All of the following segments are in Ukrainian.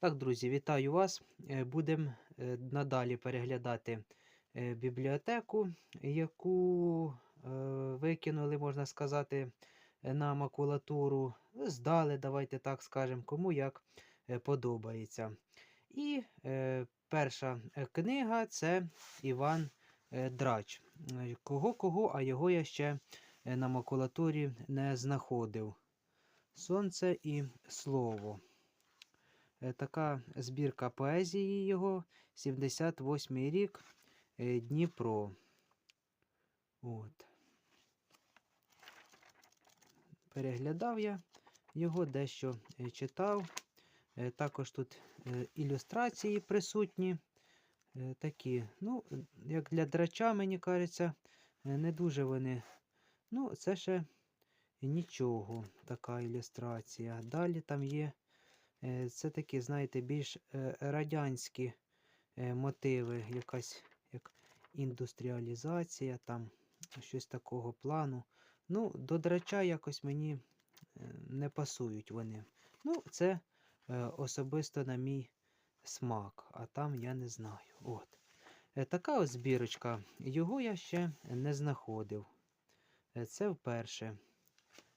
Так, друзі, вітаю вас. Будемо надалі переглядати е, бібліотеку, яку е, викинули, можна сказати, е, на макулатуру. Здали, давайте так скажемо, кому як е, подобається. І е, перша е, книга це Іван е, Драч. Е, Кого-кого, а його я ще е, на макулатурі не знаходив. Сонце і слово. Е, Така збірка поезії його, 78 рік, е, Дніпро. От. Переглядав я його, дещо е, читав. Також тут ілюстрації присутні. Такі, ну, як для драча, мені кажеться, не дуже вони. Ну, це ще нічого, така ілюстрація. Далі там є Це такі, знаєте, більш е, радянські е, мотиви, якась як індустріалізація, там щось такого плану. Ну, до драча якось мені е, не пасують вони. Ну, це е, особисто на мій смак, а там я не знаю. От. Е, Така ось збірочка. Його я ще не знаходив. Е, Це вперше.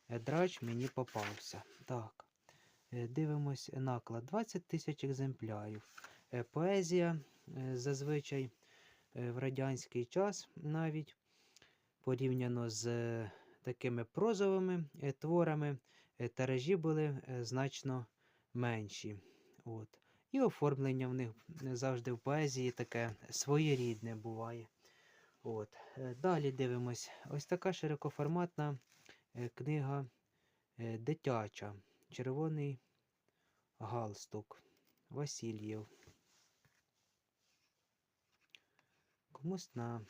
Е, Драч мені попався. Так. Е, Дивимось наклад 20 тисяч екземплярів. Е, Поезія е, зазвичай е, в радянський час навіть порівняно з е, такими прозовими е, творами, е, тиражі були е, значно менші. От. І оформлення в них е, завжди в поезії таке своєрідне буває. От. Е, Далі дивимось. Ось така широкоформатна е, книга е, дитяча. Червоний галстук. Васильєв. Комусь на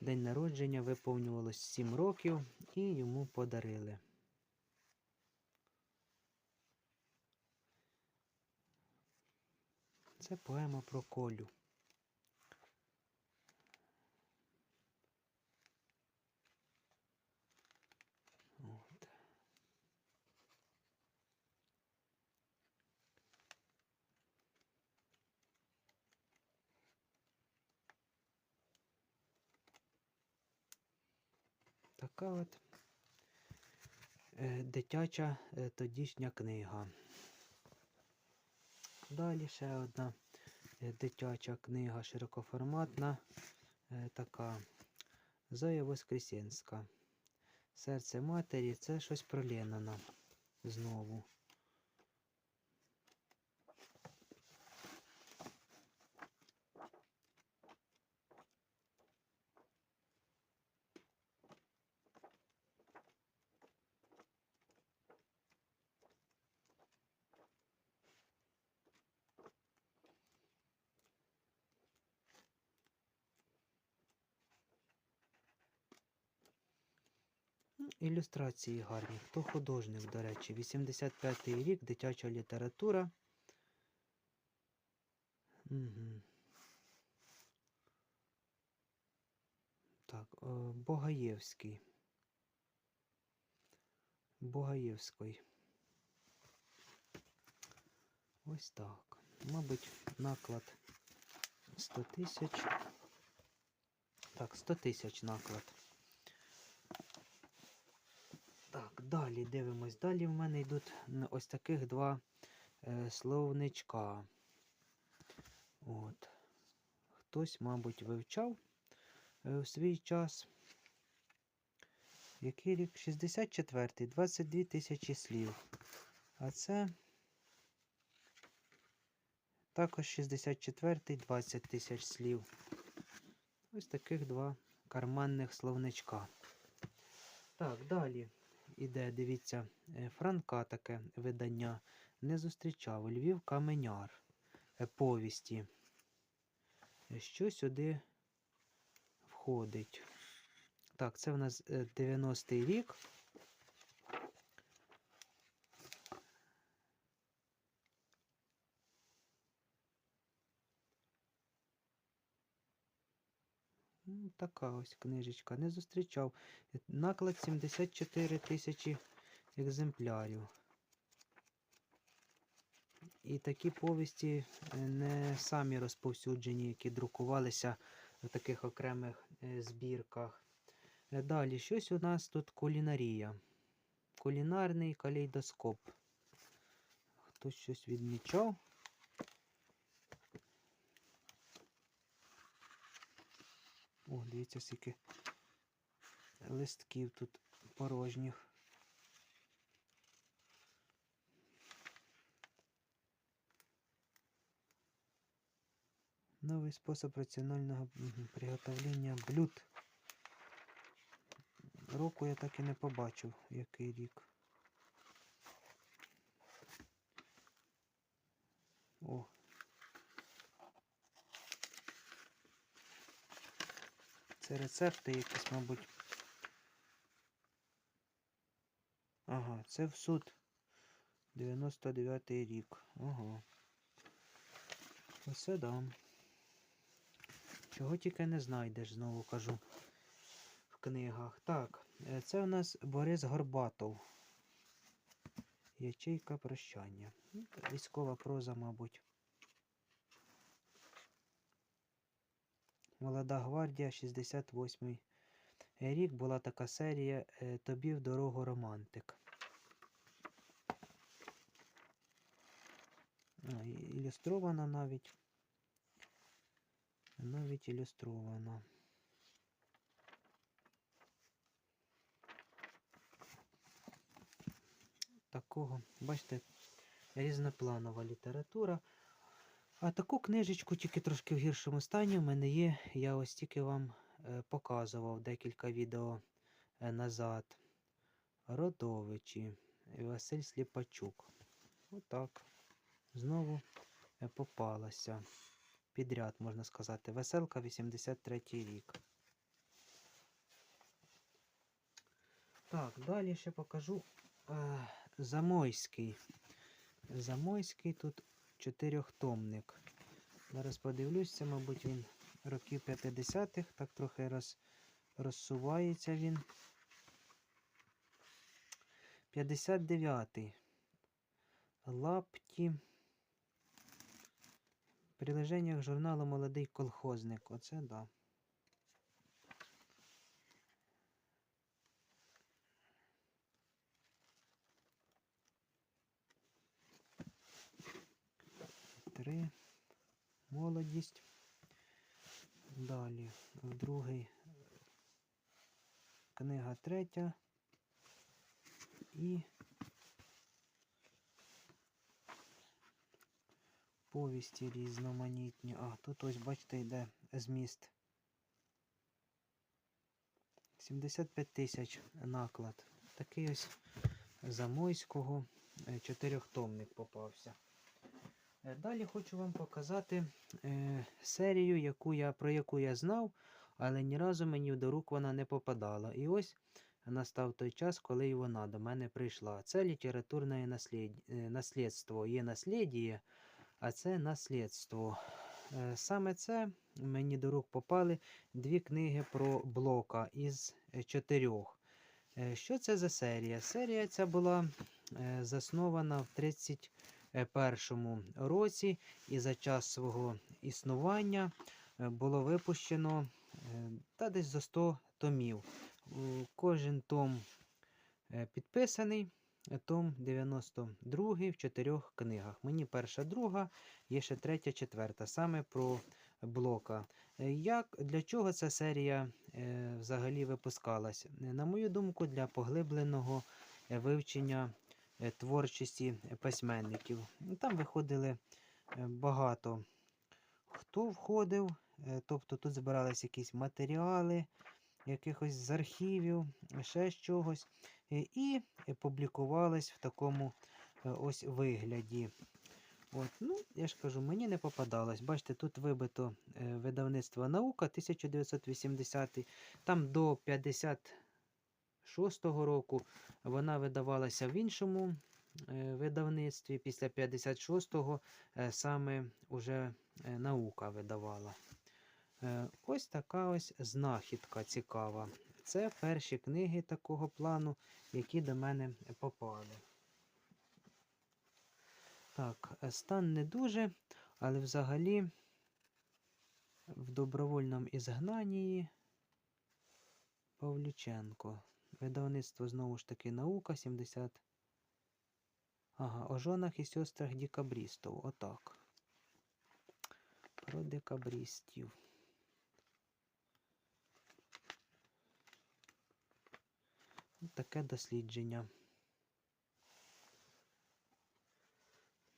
день народження виповнювалось 7 років і йому подарили. Це поема про колю. Така от е, дитяча е, тодішня книга. Далі ще одна е, дитяча книга широкоформатна, така Зоя Воскресенська. Серце матері це щось про Ленана знову. Ілюстрації гарні. Хто художник, до речі, 85-й рік, дитяча література. Угу. Так, е, Богаєвський. Богаєвський. Ось так. Мабуть, наклад 100 тисяч. Так, 100 тисяч наклад. Так, далі дивимось. Далі в мене йдуть ось таких два е, словничка. От. Хтось, мабуть, вивчав е, в свій час. Який рік? 64-й, 22 тисячі слів. А це також 64-й, 20 тисяч слів. Ось таких два карманних словничка. Так, далі іде, дивіться, е, Франка таке видання. Не зустрічав. Львів Каменяр. е, Повісті. Е, Що сюди входить? Так, це в нас е, 90-й рік. Ну, Така ось книжечка. Не зустрічав. Е, Наклад 74 тисячі екземплярів. і такі повісті е, не самі розповсюджені, які друкувалися в таких окремих е, збірках. Далі, щось у нас тут кулінарія. Кулінарний калейдоскоп. Хтось щось відмічав. О, дивіться, скільки листків тут порожніх. Новий спосіб раціонального приготовлення блюд. Року я так і не побачив, який рік. О. Це рецепти якісь, мабуть. Ага, це в суд. 99-й рік. Ага. Оце дам. Чого тільки не знайдеш, знову кажу. В книгах. Так, е, це у нас Борис Горбатов. Ячейка прощання. Ну, Військова проза, мабуть. Молода гвардія, 68-й рік була така серія е, Тобі в дорогу романтик. Ілюстрована навіть. Навіть ілюстрована. Такого, бачите, різнопланова література. А таку книжечку тільки трошки в гіршому стані в мене є. Я ось тільки вам е, показував декілька відео е, назад. Родовичі. Василь Сліпачук. Отак. Знову е, попалася. Підряд, можна сказати. Веселка 83 рік. Так, далі ще покажу Замойський. Замойський тут чотирьохтомник. Зараз подивлюся, мабуть, він років 50-х, так трохи роз, розсувається він. 59-й. Лапті. Прилеження журналу Молодий колхозник. Оце да. Три. Молодість. Далі. В другий. Книга третя. І повісті різноманітні. А, тут ось, бачите, йде зміст. 75 тисяч наклад. Такий ось Замойського е, чотирьохтомник попався. Е, Далі хочу вам показати е, серію, яку я, про яку я знав, але ні разу мені до рук вона не попадала. І ось настав той час, коли вона до мене прийшла. Це літературне наслід... е, наслідство. Є наслідіє, а це наслідство. Е, Саме це мені до рук попали дві книги про Блока із чотирьох. Е, Що це за серія? Серія ця була е, заснована в 31 році і за час свого існування е, було випущено е, та десь за 100 томів. Кожен том е, підписаний, е, том 92 в чотирьох книгах. Мені перша, друга, є ще третя, четверта, саме про блока. Е, Як, для чого ця серія е, взагалі випускалась? Е, На мою думку, для поглибленого е, вивчення е, творчості письменників. Там виходили е, багато хто входив, е, тобто тут збирались якісь матеріали, якихось з архівів, ще з чогось, е, і е, публікувались в такому е, ось вигляді. От, ну, я ж кажу, мені не попадалось. Бачите, тут вибито е, видавництво наука 1980, там до 56-го року вона видавалася в іншому е, видавництві. Після 56-го е, саме уже е, наука видавала. Ось така ось знахідка цікава. Це перші книги такого плану, які до мене попали. Так, стан не дуже, але взагалі в добровольному ізгнанні Павлюченко. Видавництво знову ж таки наука 70. Ага, о жонах і сестрах декабрістів. Отак. Про декабрістів. Ось Таке дослідження.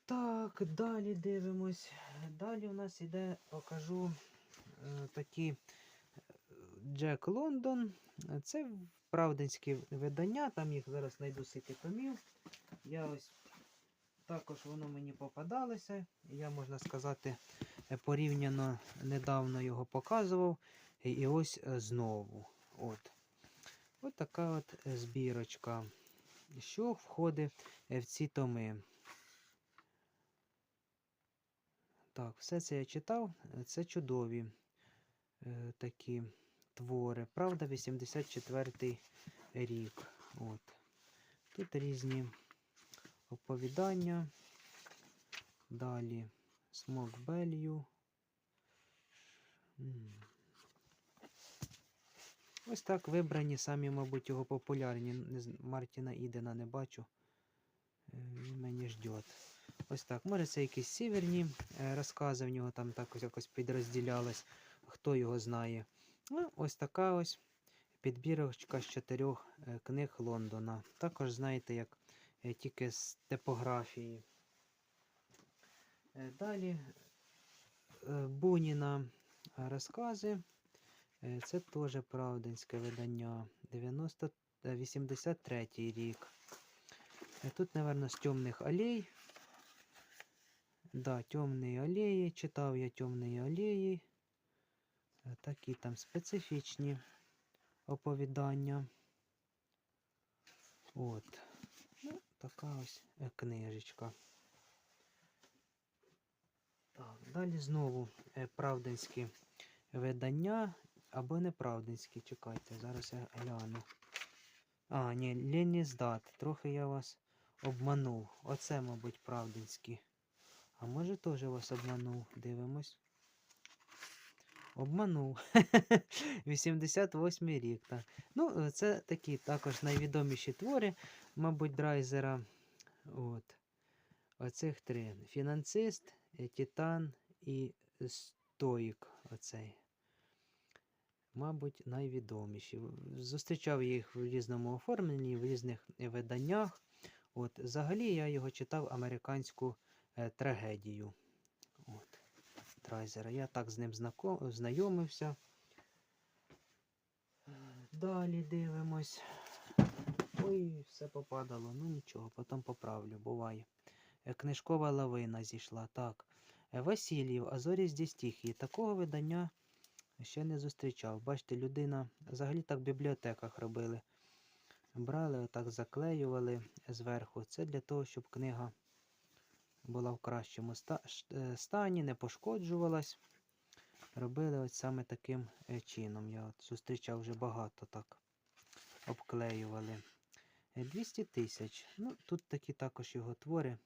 Так, далі дивимось. Далі у нас іде, покажу е, такі е, Джек Лондон. Це правдинські видання, там їх зараз знайду сити томів. Я ось також воно мені попадалося. Я, можна сказати, порівняно недавно його показував. І ось е, знову. От. От така от збірочка. Що входить е, в ці томи? Так, все це я читав. Це чудові е, такі твори. Правда, 84-й рік. От. Тут різні оповідання. Далі Smoke Value. Ось так вибрані самі, мабуть, його популярні. Мартіна Ідена не бачу. Е, Він мені ждет. Ось так. Може, це якісь сіверні е, розкази в нього там так якось підрозділялось. Хто його знає. Ну, ось така ось підбірочка з чотирьох е, книг Лондона. Також знаєте, як е, тільки з типографії. Е, Далі Буніна розкази. Це теж правдинське видання. 90, е, 83 рік. Тут, напевно, з темних алей. Да, темні алеї. Читав я темні алеї. Такі там специфічні оповідання. От. Ну, така ось е, книжечка. Так, далі знову е, правдинські видання або неправдинські. Чекайте, зараз я гляну. А, ні, Леніздат. Трохи я вас обманув. Оце, мабуть, правдинські. А може теж вас обманув. Дивимось. Обманув. 88 рік. Так. Ну, е, це такі також найвідоміші твори, мабуть, Драйзера. От. Оцих три. Фінансист, е, Титан і Стоїк. Оцей. Мабуть, найвідоміші. Зустрічав їх в різному оформленні, в різних е, виданнях. От, взагалі я його читав американську е, трагедію. От, Я так з ним знайомився. Далі дивимось. Ой, все попадало. Ну нічого, потім поправлю, буває. Е, Книжкова лавина зійшла. Так. Е, Васильєв, Азорі з стихії. Такого видання ще не зустрічав. Бачите, людина взагалі так в бібліотеках робили. Брали, отак заклеювали зверху. Це для того, щоб книга була в кращому е, стані, не пошкоджувалась. Робили ось саме таким е, чином. Я от зустрічав вже багато так. Обклеювали. Е, 200 тисяч. Ну, тут такі також його твори,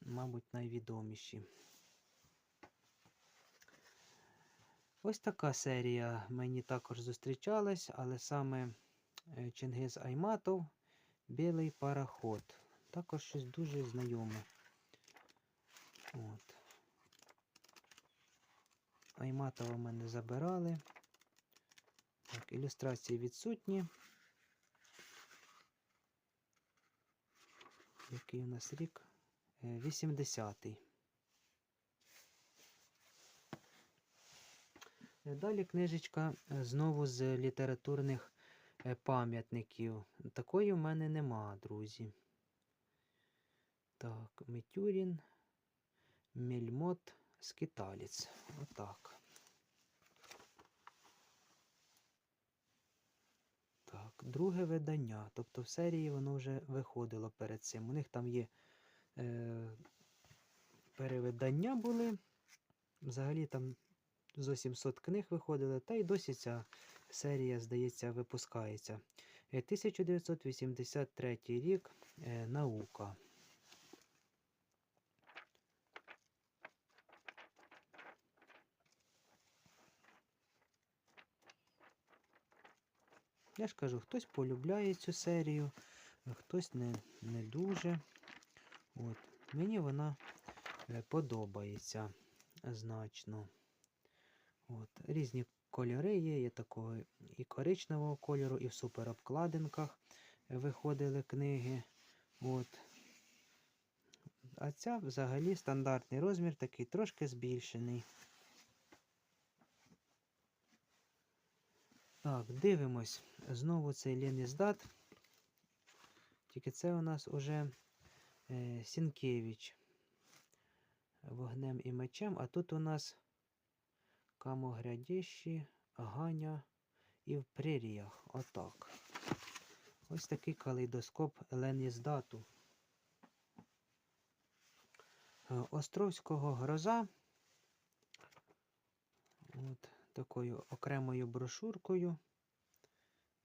мабуть, найвідоміші. Ось така серія мені також зустрічалась, але саме е, Чингиз Айматов, Білий пароход. Також щось дуже знайоме. От. Айматова мене забирали. Так, ілюстрації відсутні. Який у нас рік? Е, 80-й. Е, Далі книжечка е, знову з літературних е, пам'ятників. Такої в мене нема, друзі. Так, Митюрін, Мельмот, Скиталець. Отак. Так, друге видання. Тобто в серії воно вже виходило перед цим. У них там є е, перевидання були. Взагалі там зо 700 книг виходили, та й досі ця серія, здається, випускається. Е, 1983 рік. Е, наука. Я ж кажу, хтось полюбляє цю серію, хтось не, не дуже. От. Мені вона е, подобається значно. От. Різні кольори є, є такого і коричневого кольору, і в суперобкладинках виходили книги. От. А ця взагалі стандартний розмір, такий трошки збільшений. Так, дивимось. Знову цей Леніздат. Тільки це у нас уже е, Сінкевич. Вогнем і мечем. А тут у нас Камогрядіщі, Ганя і в преріях. Отак. Ось такий калейдоскоп Леніздату. Е, Островського гроза. От такою окремою брошуркою.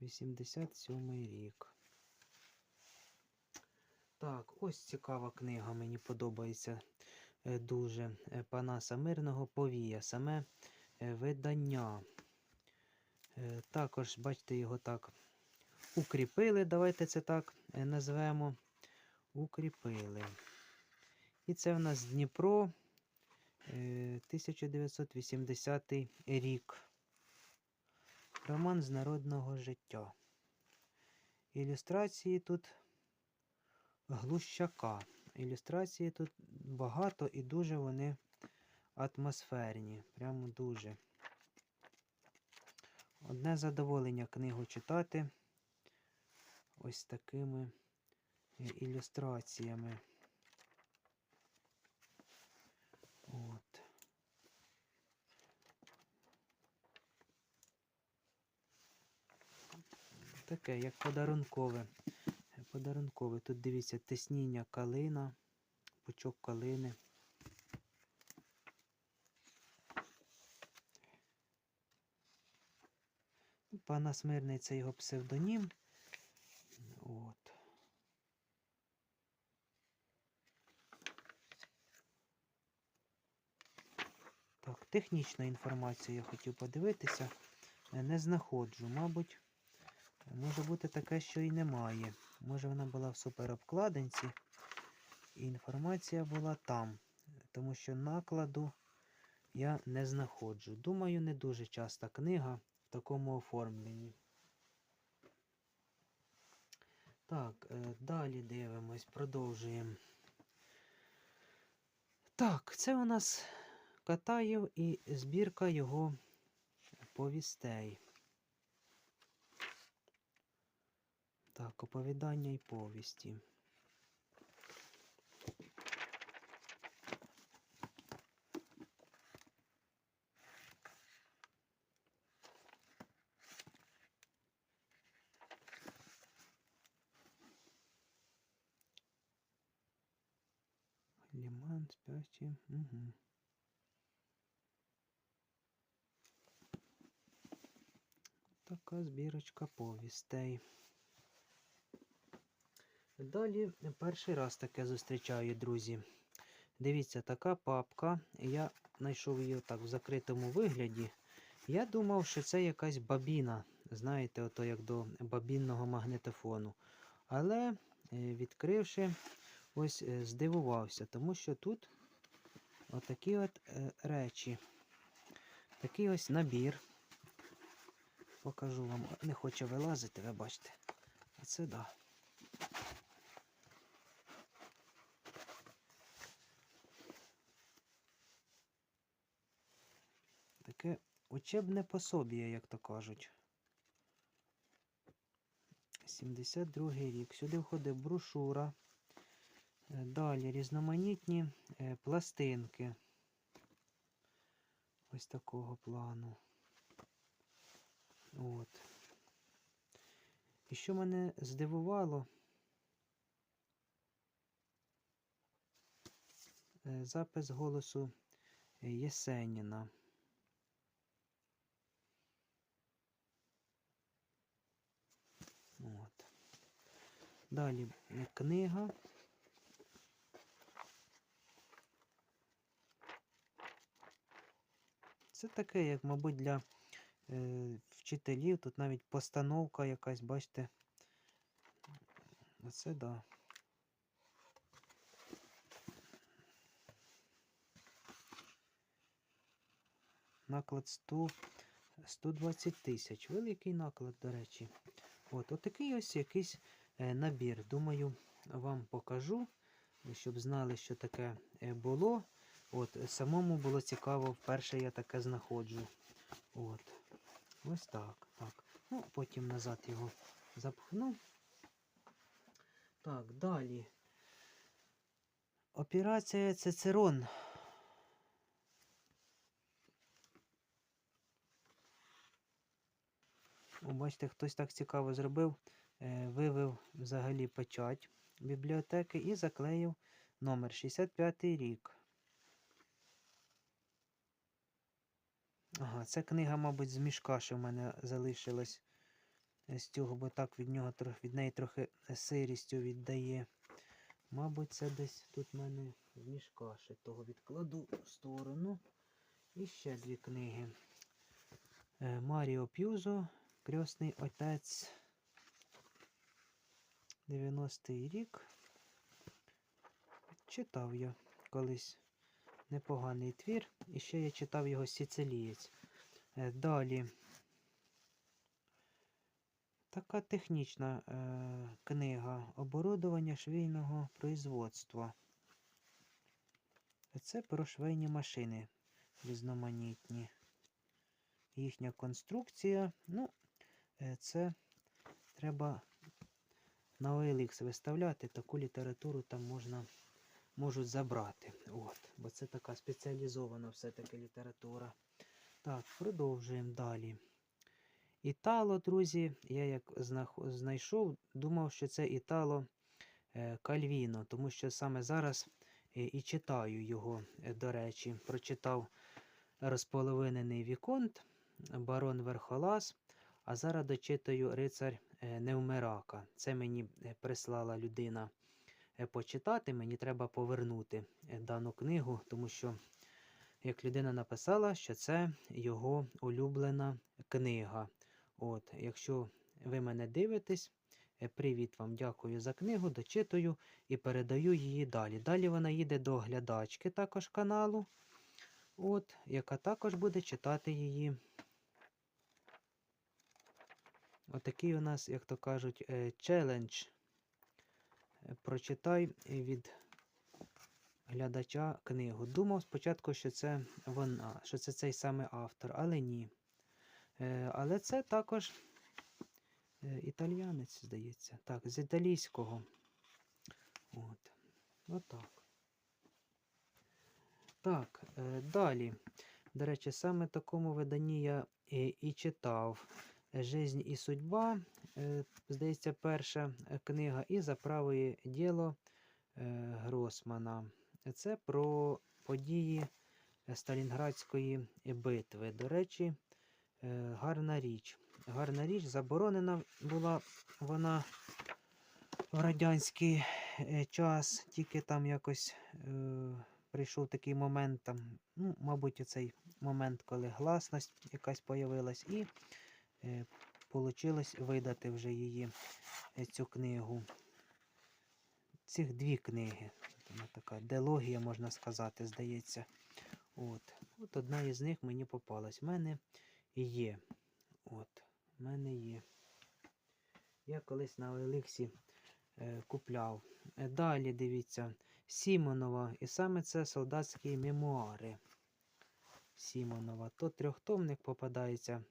87 рік. Так, ось цікава книга, мені подобається е, дуже. Е, Панаса Мирного Повія, саме е, видання. Також, бачите, його так укріпили, давайте це так назвемо. Укріпили. І це в нас Дніпро, 1980 рік. Роман з народного життя. Ілюстрації тут Глущака. Ілюстрації тут багато і дуже вони атмосферні. Прямо дуже. Одне задоволення книгу читати ось такими е, ілюстраціями. От. Таке, як подарункове. Подарункове. Тут дивіться тисніння калина, пучок калини. Пана Смирний це його псевдонім. От. Так, технічна інформація я хотів подивитися. Е, Не знаходжу, мабуть. Може бути таке, що і немає. Може вона була в суперобкладинці, і інформація була там. Тому що накладу я не знаходжу. Думаю, не дуже часта книга в такому оформленні. Так, е, далі дивимось, продовжуємо. Так, це у нас Катаєв і збірка його повістей. Так, оповідання і повісті. Ліман, спящий. Угу. Така збірочка повістей. Далі перший раз таке зустрічаю, друзі. Дивіться, така папка. Я знайшов її так в закритому вигляді. Я думав, що це якась бабіна. Знаєте, ото як до бабінного магнітофону. Але, е, відкривши, ось е, здивувався, тому що тут отакі от е, речі. Такий ось набір. Покажу вам, не хоче вилазити, ви бачите. А це да. Таке учебне пособіє, як то кажуть. 72 рік. Сюди входить брошура. Е, Далі різноманітні е, пластинки. Ось такого плану. От. І що мене здивувало, е, запис голосу Єсеніна. Далі книга. Це таке, як, мабуть, для е, вчителів. Тут навіть постановка якась, бачите. Оце да. Наклад 100, 120 тисяч. Великий наклад, до речі. От, отакий ось якийсь набір. Думаю, вам покажу, щоб знали, що таке е, було. От, е, самому було цікаво, вперше я таке знаходжу. От. Ось так. так. Ну, потім назад його запхну. Так, далі. Операція Цицерон. Бачите, хтось так цікаво зробив. Е, вивив взагалі печать бібліотеки і заклеїв номер 65 рік. Ага, це книга, мабуть, з мішка, що в мене залишилась з цього, бо так від нього від неї трохи сирістю віддає. Мабуть, це десь тут в мене з мішка ще того відкладу в сторону. І ще дві книги. Е, Маріо П'юзо, Крьосний отець. 90-й рік. Читав я колись непоганий твір. І ще я читав його Сіцилієць. Е, Далі. Така технічна е, книга оборудовання швейного производства. Це про швейні машини різноманітні. Їхня конструкція. Ну, е, це треба на OLX виставляти, таку літературу там можна можуть забрати. От, Бо це така спеціалізована все-таки література. Так, продовжуємо далі. Італо, друзі, я як знайшов, думав, що це Італо е, Кальвіно, тому що саме зараз е, і читаю його, е, до речі, прочитав розполовинений Віконт, Барон Верхолас, а зараз дочитаю Рицар е, Невмирака. Це мені е, прислала людина е, почитати. Мені треба повернути дану книгу, тому що, як людина написала, що це його улюблена книга. От, якщо ви мене дивитесь, привіт вам, дякую за книгу, дочитую і передаю її далі. Далі вона їде до глядачки також каналу, от, яка також буде читати її. Отакий у нас, як то кажуть, е, челендж. Е, Прочитай від глядача книгу. Думав спочатку, що це вона, що це цей самий автор, але ні. Е, Але це також італіянець, здається. Так, з італійського. От. Отак. Так, далі. До речі, саме такому виданні я і, і читав. Жизнь і судьба, е, здається, перша е, книга, і за правоє діло е, Гросмана. Це про події Сталінградської битви. До речі, гарна річ. Гарна річ, заборонена була вона в радянський час, тільки там якось прийшов такий момент, там, ну, мабуть, оцей момент, коли гласність якась появилась, і получилось видати вже її, е, цю книгу. Цих дві книги. Вона така дилогія, можна сказати, здається. От. От одна із них мені попалась. В мене є. От, в мене є. Я колись на Еликсі е, купляв. Е, Далі дивіться, Сімонова. І саме це солдатські мемуари. Сімонова. То трьохтомник попадається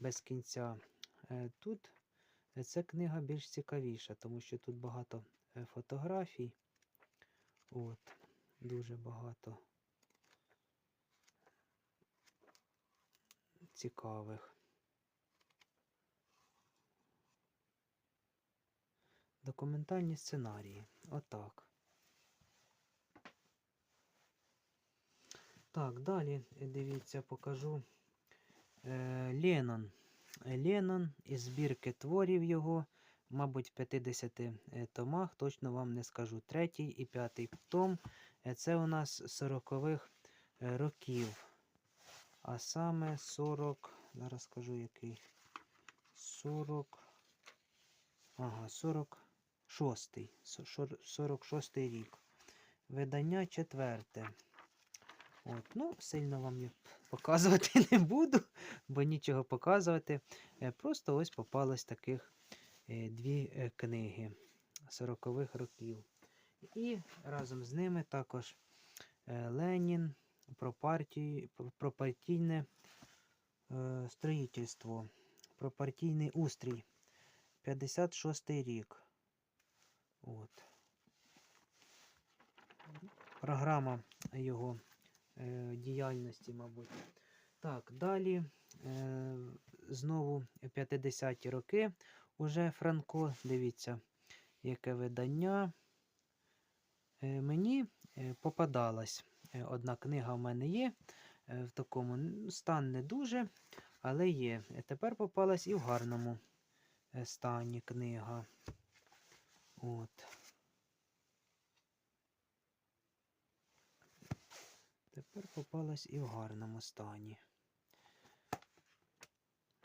без кінця. Е, Тут е, ця книга більш цікавіша, тому що тут багато е, фотографій. От, дуже багато цікавих. Документальні сценарії. Отак. Так, далі дивіться, покажу Леннон. Е, Леннон із збірки творів його, мабуть, в 50 е, томах, точно вам не скажу. Третій і п'ятий том. Е, Це у нас 40-х е, років. А саме 40, зараз скажу який. 40. Ага, 46. 46 рік. Видання четверте. От, ну, сильно вам показувати не буду, бо нічого показувати. Е, Просто ось попалось таких е, дві е, книги 40-х років. І разом з ними також Ленін про партії, про- партійне строїтельство, про партійний устрій. 56 рік. От. Програма його діяльності, мабуть. Так, далі е, знову 50-ті роки уже Франко. Дивіться, яке видання. Е, мені е, попадалась е, одна книга в мене є. е, в такому стан не дуже, але є. Е, Тепер попалась і в гарному е, стані книга. От. Тепер попалась і в гарному стані.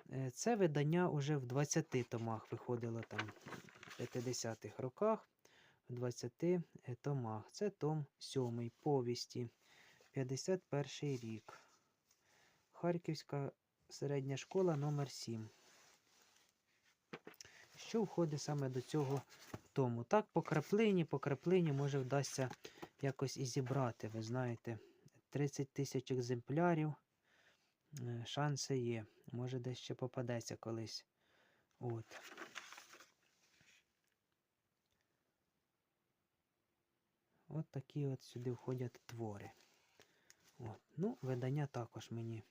Е, Це видання уже в 20 томах виходило там в 50-х роках. В 20 е, томах. Це том 7 повісті. 51 рік. Харківська середня школа номер 7 Що входить саме до цього тому? Так, по краплині, по краплині може вдасться якось і зібрати, ви знаєте. 30 тисяч екземплярів. Е, Шанси є. Може, десь ще попадеться колись. От. От такі от сюди входять твори. От. Ну, видання також мені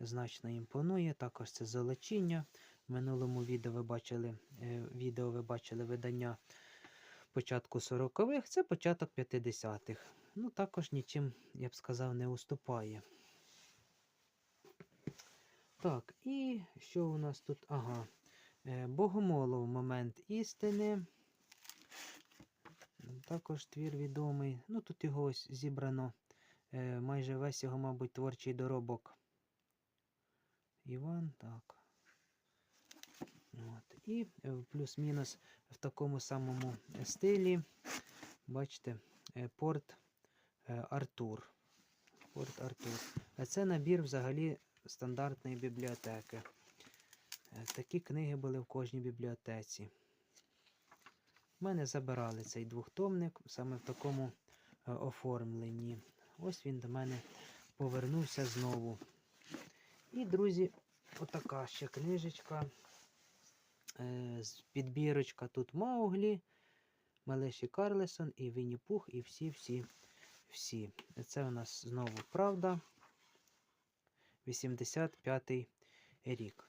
значно імпонує. Також це золочіння. В минулому відео ви бачили, е, відео ви бачили видання початку 40-х, це початок 50-х. Ну, також нічим, я б сказав, не уступає. Так, і що у нас тут? Ага. Е, Богомолов момент істини. Також твір відомий. Ну, тут його ось зібрано е, майже весь його, мабуть, творчий доробок. Іван, так. От. І е, плюс-мінус в такому самому стилі. Бачите, порт Артур. Порт Артур. А це набір взагалі стандартної бібліотеки. Е, Такі книги були в кожній бібліотеці. У мене забирали цей двохтомник саме в такому е, оформленні. Ось він до мене повернувся знову. І, друзі, отака ще книжечка. Е, Підбірочка тут Мауглі, Малеші Карлесон і Вінні Пух, і всі-всі. Всі. Це у нас знову правда. 85-й рік.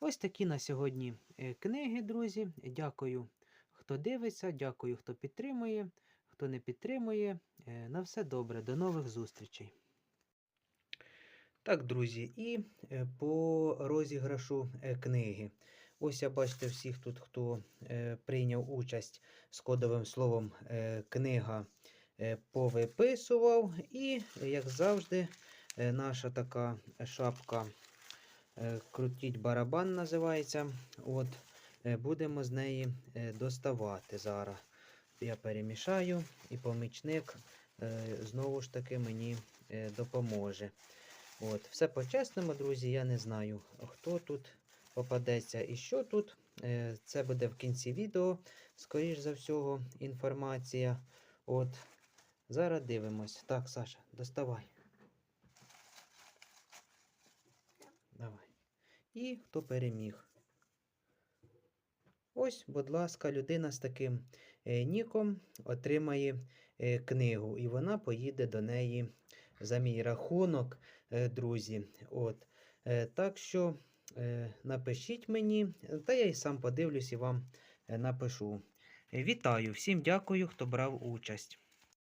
Ось такі на сьогодні е, книги, друзі. Дякую, хто дивиться, дякую, хто підтримує. Хто не підтримує, е, на все добре. До нових зустрічей. Так, друзі, і е, по розіграшу книги. Ось я бачите всіх тут, хто прийняв участь з кодовим словом книга повиписував. І, як завжди, е, наша така шапка е, крутіть барабан називається. От, е, будемо з неї е, доставати зараз. Я перемішаю, і помічник е, знову ж таки мені е, допоможе. От, все по-чесному, друзі, я не знаю, хто тут попадеться і що тут. Е, Це буде в кінці відео, скоріш за всього, інформація. От, зараз дивимось. Так, Саша, доставай. Давай. І хто переміг. Ось, будь ласка, людина з таким е, ніком отримає е, книгу, і вона поїде до неї за мій рахунок, е, друзі. От. Так що напишіть мені, та я й сам подивлюсь і вам напишу. Вітаю, всім дякую, хто брав участь.